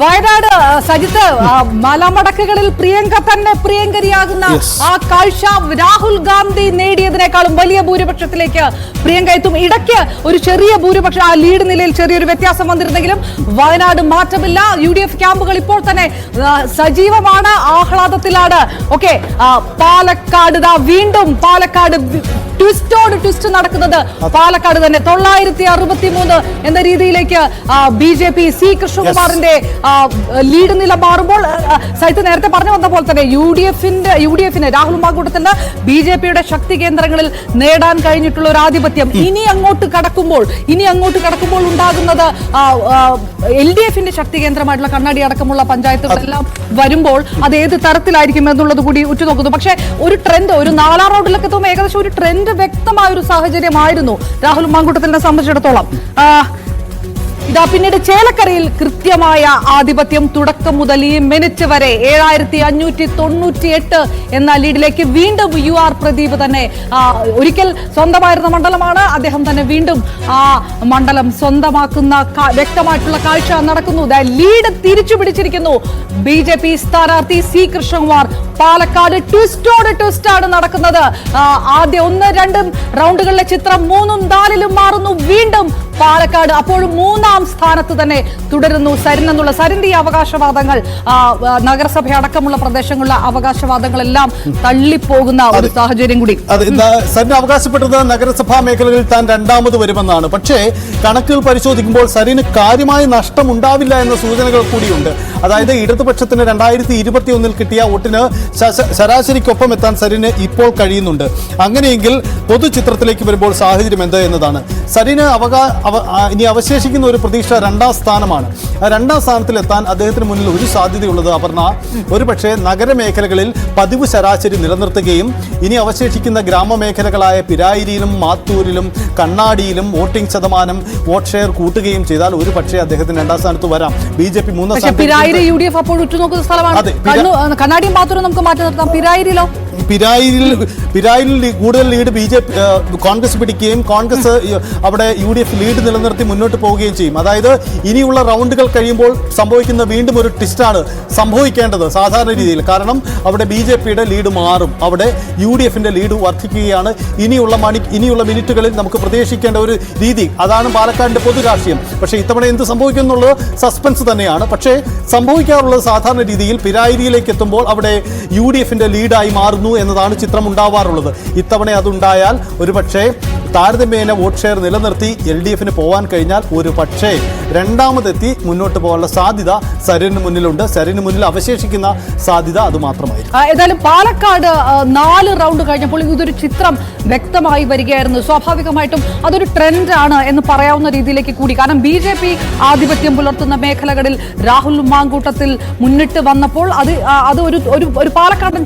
വയനാട് സജിത്ത് മലമടക്കുകളിൽ പ്രിയങ്ക തന്നെ പ്രിയങ്കരിയാകുന്ന ആ കാഴ്ച രാഹുൽ ഗാന്ധി നേടിയതിനേക്കാളും വലിയ ഭൂരിപക്ഷത്തിലേക്ക് പ്രിയങ്ക എത്തും. ഇടയ്ക്ക് ഒരു ചെറിയ ഭൂരിപക്ഷം ആ ലീഡ് നിലയിൽ ചെറിയൊരു വ്യത്യാസം വന്നിരുന്നെങ്കിലും വയനാട് മാറ്റമില്ല. യു ഡി എഫ് ക്യാമ്പുകൾ ഇപ്പോൾ തന്നെ സജീവമാണ് ആഹ്ലാദത്തിലാണ്. ഓക്കെ പാലക്കാട് വീണ്ടും പാലക്കാട് ട്വിസ്റ്റോട് ട്വിസ്റ്റ് നടക്കുന്നത് പാലക്കാട് തന്നെ. തൊള്ളായിരത്തി അറുപത്തി മൂന്ന് എന്ന രീതിയിലേക്ക് ബി ജെ പി സി കൃഷ്ണകുമാറിന്റെ ലീഡ് നില മാറുമ്പോൾ സൈത്ത് നേരത്തെ പറഞ്ഞു വന്ന പോലെ തന്നെ യു ഡി എഫിന്റെ യു ഡി എഫിന് രാഹുൽ മാങ്കൂട്ടത്തിന് ബി ജെ പിയുടെ ശക്തി കേന്ദ്രങ്ങളിൽ നേടാൻ കഴിഞ്ഞിട്ടുള്ള ഒരു ആധിപത്യം ഇനി അങ്ങോട്ട് കടക്കുമ്പോൾ ഇനി അങ്ങോട്ട് കടക്കുമ്പോൾ ഉണ്ടാകുന്നത് എൽ ഡി എഫിന്റെ ശക്തി കേന്ദ്രമായിട്ടുള്ള കണ്ണാടി അടക്കമുള്ള പഞ്ചായത്തുകളെല്ലാം വരുമ്പോൾ അത് ഏത് തരത്തിലായിരിക്കും എന്നുള്ളത് കൂടി ഉറ്റുനോക്കുന്നു. പക്ഷേ ഒരു ട്രെൻഡ് ഒരു നാലാം റൗണ്ടിലൊക്കെ എത്തുമ്പോൾ ഏകദേശം ഒരു ട്രെൻഡ് വ്യക്തമായ ഒരു സാഹചര്യമായിരുന്നു രാഹുൽ മാങ്കുട്ടത്തിനെ സംബന്ധിച്ചിടത്തോളം. ഇതാ പിന്നീട് ചേലക്കരയിൽ കൃത്യമായ ആധിപത്യം തുടക്കം മുതൽ ഈ മിനിറ്റ് വരെ ഏഴായിരത്തി അഞ്ഞൂറ്റി തൊണ്ണൂറ്റി എട്ട് എന്ന ലീഡിലേക്ക് വീണ്ടും യു ആർ പ്രദീപ് തന്നെ ഒരിക്കൽ സ്വന്തമായിരുന്ന മണ്ഡലമാണ്. അദ്ദേഹം തന്നെ വീണ്ടും ആ മണ്ഡലം സ്വന്തമാക്കുന്ന വ്യക്തമായിട്ടുള്ള കാഴ്ച നടക്കുന്നു. ലീഡ് തിരിച്ചു പിടിച്ചിരിക്കുന്നു. ബി ജെ പി സ്ഥാനാർത്ഥി സി കൃഷ്ണകുമാർ. പാലക്കാട് ട്വിസ്റ്റോട് ട്വിസ്റ്റ് ആണ് നടക്കുന്നത് ആദ്യ ഒന്ന് രണ്ടും റൗണ്ടുകളിലെ ചിത്രം മൂന്നും നാലിലും മാറുന്നു. വീണ്ടും പാലക്കാട് അപ്പോഴും മൂന്നാം സ്ഥാനത്ത് തന്നെ തുടരുന്നു. സരിൻ എന്നുള്ള സരിന്റെ ഈ അവകാശവാദങ്ങൾ നഗരസഭ അടക്കമുള്ള പ്രദേശങ്ങളിലെ അവകാശവാദങ്ങളെല്ലാം തള്ളിപ്പോകുന്ന ഒരു സാഹചര്യം കൂടി. സരിൻ അവകാശപ്പെട്ടത് നഗരസഭാ മേഖലകളിൽ താൻ രണ്ടാമത് വരുമെന്നാണ്. പക്ഷേ കണക്കുകൾ പരിശോധിക്കുമ്പോൾ സരിന് കാര്യമായ നഷ്ടം ഉണ്ടാവില്ല എന്ന സൂചനകൾ കൂടിയുണ്ട്. അതായത് ഇടതുപക്ഷത്തിന് രണ്ടായിരത്തി ഇരുപത്തി ഒന്നിൽ കിട്ടിയ വോട്ടിന് ശരാശരിക്കൊപ്പം എത്താൻ സരിന് ഇപ്പോൾ കഴിയുന്നുണ്ട്. അങ്ങനെയെങ്കിൽ പൊതുചിത്രത്തിലേക്ക് വരുമ്പോൾ സാഹചര്യം എന്ത് എന്നതാണ്. സരിന് അവകാ അവ- ആ, ഇനി അവശേഷിക്കുന്ന ഒരു പ്രതീക്ഷ രണ്ടാം സ്ഥാനമാണ്. രണ്ടാം സ്ഥാനത്തിലെത്താൻ അദ്ദേഹത്തിന് മുന്നിൽ ഒരു സാധ്യതയുള്ളത് അപർണ. ഒരു പക്ഷേ നഗരമേഖലകളിൽ പതിവ് ശരാശരി നിലനിർത്തുകയും ഇനി അവശേഷിക്കുന്ന ഗ്രാമമേഖലകളായ പിരായിരിയിലും മാത്തൂരിലും കണ്ണാടിയിലും വോട്ടിംഗ് ശതമാനം വോട്ട് ഷെയർ കൂട്ടുകയും ചെയ്താൽ ഒരു പക്ഷേ അദ്ദേഹത്തിന് രണ്ടാം സ്ഥാനത്ത് വരാം. ബി ജെ പി മൂന്നാം സ്ഥാനത്ത് പിരായിരി യു ഡി എഫ് അപ്പോൾ ഉറ്റുനോക്കുന്ന സ്ഥലമാണ്. കണ്ണാടിയും മാത്തൂരും നമുക്ക് മാറ്റി നിർത്താം. പിരായിരിലോ പിരായിരിൽ പിരായിരിൽ കൂടുതൽ ലീഡ് ബി ജെ കോൺഗ്രസ് പിടിക്കുകയും കോൺഗ്രസ് അവിടെ യു ഡി എഫ് ലീഡ് നിലനിർത്തി മുന്നോട്ട് പോവുകയും ചെയ്യും. അതായത് ഇനിയുള്ള റൗണ്ടുകൾ കഴിയുമ്പോൾ സംഭവിക്കുന്ന വീണ്ടും ഒരു ട്വിസ്റ്റാണ് സംഭവിക്കേണ്ടത് സാധാരണ രീതിയിൽ. കാരണം അവിടെ ബി ജെ പിയുടെ ലീഡ് മാറും. അവിടെ യു ഡി എഫിന്റെ ലീഡ് വർദ്ധിക്കുകയാണ്. ഇനിയുള്ള മണി ഇനിയുള്ള മിനിറ്റുകളിൽ നമുക്ക് പ്രതീക്ഷിക്കേണ്ട ഒരു രീതി. അതാണ് പാലക്കാടിന്റെ പൊതു രാഷ്ട്രീയം പക്ഷേ ഇത്തവണ എന്ത് സംഭവിക്കും എന്നുള്ളത് സസ്പെൻസ് തന്നെയാണ്. പക്ഷേ സംഭവിക്കാറുള്ളത് സാധാരണ രീതിയിൽ പിരായിരിയിലേക്ക് എത്തുമ്പോൾ അവിടെ യു ഡി എഫിന്റെ ലീഡായി മാറുന്നു എന്നതാണ് ചിത്രം ഉണ്ടാവാറുള്ളത് ഇത്തവണ അതുണ്ടായാൽ ഒരുപക്ഷേ താരതമ്യേന വോട്ട് ഷെയർ നിലനിർത്തി എൽ ഡി എഫിന് പോകാൻ കഴിഞ്ഞാൽ ഒരു പക്ഷേ രണ്ടാമതെത്തി മുന്നോട്ട് പോകാനുള്ള സാധ്യത സരിന് മുന്നിലുണ്ട്. സരിന് മുന്നിൽ അവശേഷിക്കുന്ന സാധ്യത അത് മാത്രമായിരുന്നു ഏതായാലും പാലക്കാട് നാല് റൗണ്ട് കഴിഞ്ഞപ്പോൾ ഇതൊരു ചിത്രം വ്യക്തമായി വരികയായിരുന്നു. സ്വാഭാവികമായിട്ടും അതൊരു ട്രെൻഡാണ് എന്ന് പറയാവുന്ന രീതിയിലേക്ക് കൂടി. കാരണം ബി ജെ പി ആധിപത്യം പുലർത്തുന്ന മേഖലകളിൽ രാഹുൽ മാങ്കൂട്ടത്തിൽ മുന്നിട്ട് വന്നപ്പോൾ അത് അത് ഒരു ഒരു ഒരു പാലക്കാടൻ